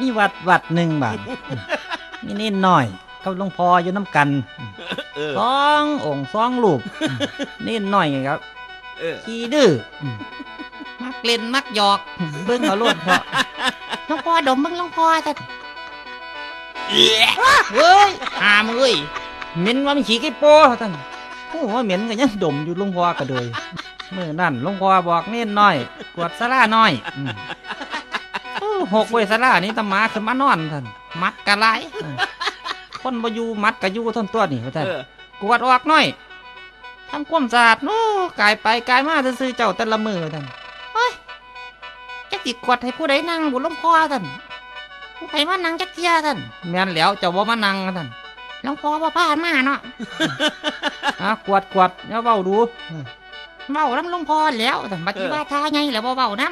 มีวัดวัดหนึ่งบาทมีนิดหน่อยกับหลวงพ่ออยู่น้ำกันเออ สององค์สองรูปนิดหน่อยครับ เออ ขี้ดื้อมักเล่นมักหยอก เบิ่งเอาโลดเพราะหลวงพ่อดมมึงหลวงพ่อท่านเฮ้ยหามเอ้ยเหม็นว่ามันขี้ไก่โป้ท่านโอ้ว่าเหม็นก็ยังดมอยู่หลวงพ่อก็เลยเมื่อนั่นหลวงพ่อบอกนิดหน่อย กวดสลาน้อยอืมโอ้ หกเวยสลานี่ตำหมาขึ้นมานอนท่านมัดกะไรคนบ่อยู่มัดกะอยู่ท่านตัวนี่ท่านเออกวดออกหน่อยทำความสะอาดโน้กายไปกายมาซื่อๆเจ้าแต่ละมือท่านจักสิกวดให้ผู้ใดนั่งบุหลวงพ่อท่านผู้ใดมานั่งจักเทียท่านแม่นแล้วเจ้าบ่มานั่งท่านหลวงพ่อบ่พามาเนาะอะกวดกวดอย่าเว้าดู เว้าน้ำหลวงพ่อแล้วท่านบัดนี้ว่าท่าไงแล้วบ่เว้าน้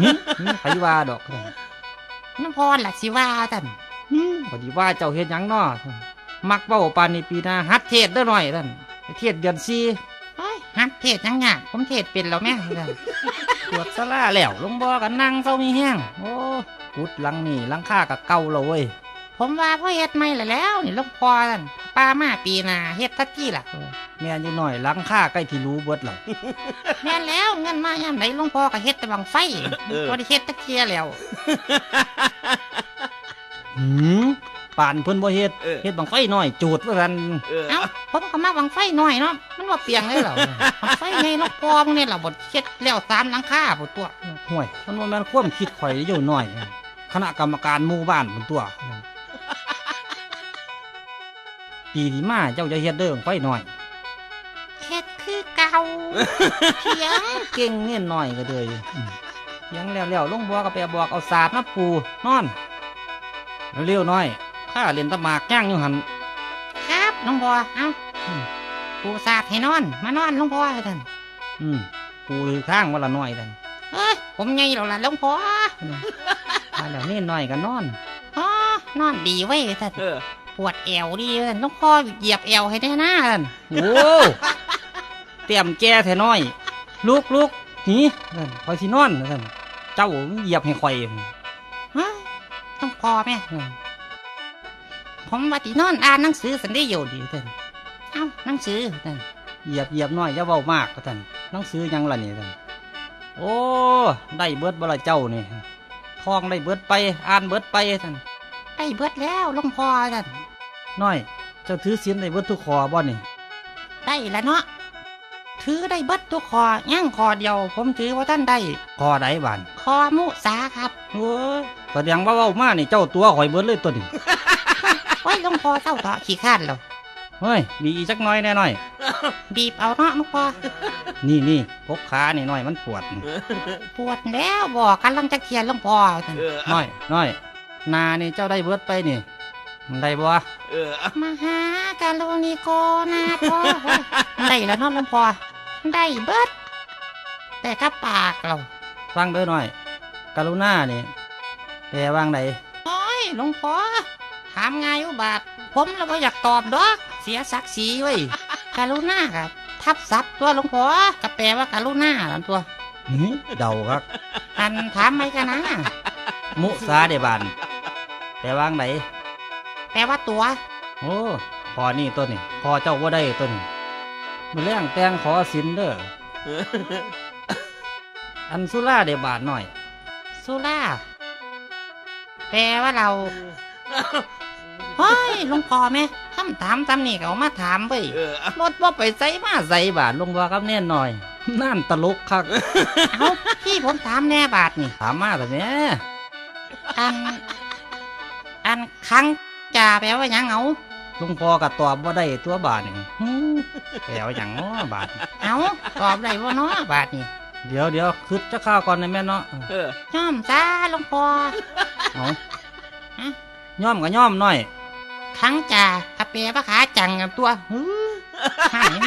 หึหึไปว่าดอกท่านำหลวงพ่อล่ะสิว่าท่านหึพอดีว่าเจ้าเฮ็ดหยังน้อท่านมักเว้าปานนี้ปีหน้าหัดเทศเด้อหน่อยท่านไปเทศเดือนสี่เฮ้ยฮัดเทศยังยากผมเทศเป็นแล้วแม่ท่านกวดสลาแล้วหลวงบ่ก็นั่งเศร้ามีแห้งโอ้กุดหลังนี่หลังคาก็เก่าแล้วเว้ยผมว่าพ่อเฮ็ดไม่ละแล้วนี่หลวงพ่อท่าน ป้ามาปีหน้าเฮ็ดทักทีล่ะ แม่นอยู่หน่อยหลังคาใกล้ที่รู้เบิดแล้วแม่นแล้วเงินมายามไหนหลวงพ่อก็เฮ็ดแต่บังไฟบ่ได้เฮ็ดทักเทียแล้ว หืมป่านเพิ่นบ่เฮ็ดเออ เฮ็ดบังไฟน้อยจูดว่าซั่นเออ เอ้าผมก็มาบังไฟหน่อยเนาะมันว่าเปียงเลยเหรอบังไฟไงหลวงพ่อมึงเนี่ยล่ะบ่เฮ็ดแล้วสามหลังคาบ่ตัวห่วยมันบ่แม่นความคิดข่อยอยู่หน่อย คณะกรรมการหมู่บ้านเพิ่นตัว ปีที่มาเจ้าจะเฮ็ดเด้อไฟน้อยเฮ็ดคือเก่าเถียงเก่งเงี้ยน้อยก็เลยอืมเถียังแล้วๆลงบัวก็ไปบอกเอาศาสตร์มาปูนอนเร็วๆหน่อยข้าเล่นตะหมากย่างอยู่หันครับหลวงพ่อเอ้าอืมปูสาดให้นอน มานอนหลวงพ่อท่านอืมปูข้างวันละน้อยนั่นเอ้ยผมใหญ่แล้วล่ะหลวงพ่อมาแล้วนี่น้อยก็นอนอ๋อนอนดีเว้ยท่านเออ ปวดแอวดีท่านหลวงพ่อเหยียบแอวให้ได้หน้าท่านโอ้เตรียมแก่แท้น้อยลุกลุกหนีนั่นคอยสินอนนั่นเจ้าเหยียบให้ข่อยเฮ้ยหลวงพ่อแม่ผมว่าที่นอนอ่านหนังสือสันได้อยู่ดีท่านเอ้าหนังสือท่านเหยียบเหยียบน้อยอย่าเว้ามากท่านหนังสือหยังล่ะนี่ท่านโอ้ได้เบิดบ่ละเจ้านี่ทองได้เบิดไป อ่านเบิดไปท่านได้เบิดแล้วหลวงพ่อท่าน น้อยเจ้าถือศีลได้เบิดทุกขอบ่นี่ได้แล้วเนาะถือได้เบิดทุกคอย่างคอเดียว ผมถือว่าท่านได้ขอใดบานคอมุสาครับโอ้ยแสดงว่าเว้ามานี่เจ้าตัวข่อยเบิดเลยตัวนี้โอ้ยหลวงพ่อเศร้าเถอะขี้ข้านแล้วเฮ้ยมีอีกจักหน้อยแน่น้อย บีบเอาเนาะหลวงพ่อนี่นี่พกขานี่น้อยมันปวดนี่ปวดแล้วบอกกันลังจะเขียนหลวงพ่อท่านเออน้อยน้อยนานี่เจ้าได้เบิดไปนี่ ได้บ่เออมหาการุณิโกนาโตได้แล้วเนาะหลวงพ่อได้เบิด แต่กับปากเราฟังเด้อน้อยกรุณานี่แปลว่างใดโอ้ยหลวงพ่อถามไงอุบาทผมเราไม่อยากตอบดอก เสียศักดิ์ศรีเว้ยการุณากับ ทับศัพท์ตัวหลวงพ่อก็แปลว่าการุณาลันตัวหึเดาครับอันถามไม่กันนะ มุสาเดบานแปลว่างใด แปลว่าตัว โอ้พอนี่ตัวนี่พอเจ้าว่าได้ตัวนี่มือเรื่องแต่งขอสินเด้อ อันสุราเดบานหน่อย สุราแปลว่าเรา เฮ้ยหลวงพ่อแม่คำถามตำนี่ก็เอามาถามเว้ยเออรถว่าไปใส่มาใส่บาทลงว่ากับแน่นหน่อย นั่นตลกคักเอาพี่ผมถามแน่บาทนี่ ถามมาแต่เนี้ยอัน อันครั้ง จ่าแปลว่าหยังเอาลุงพ่อก็ตอบว่าได้ตัวบาทนี่หืมแปลว่าอย่างง้อบาทเอาตอบได้ว่าเนาะบาทนี่เดี๋ยวเดี๋ยวคืดจะข้าวก่อนนะแม่เนาะเออ ย่อมจ้าหลวงพ่อเอาฮะย่อมกับย่อมหน่อยครั้งจ่ากับแปลว่าขาจังกับตัวหือหายมัน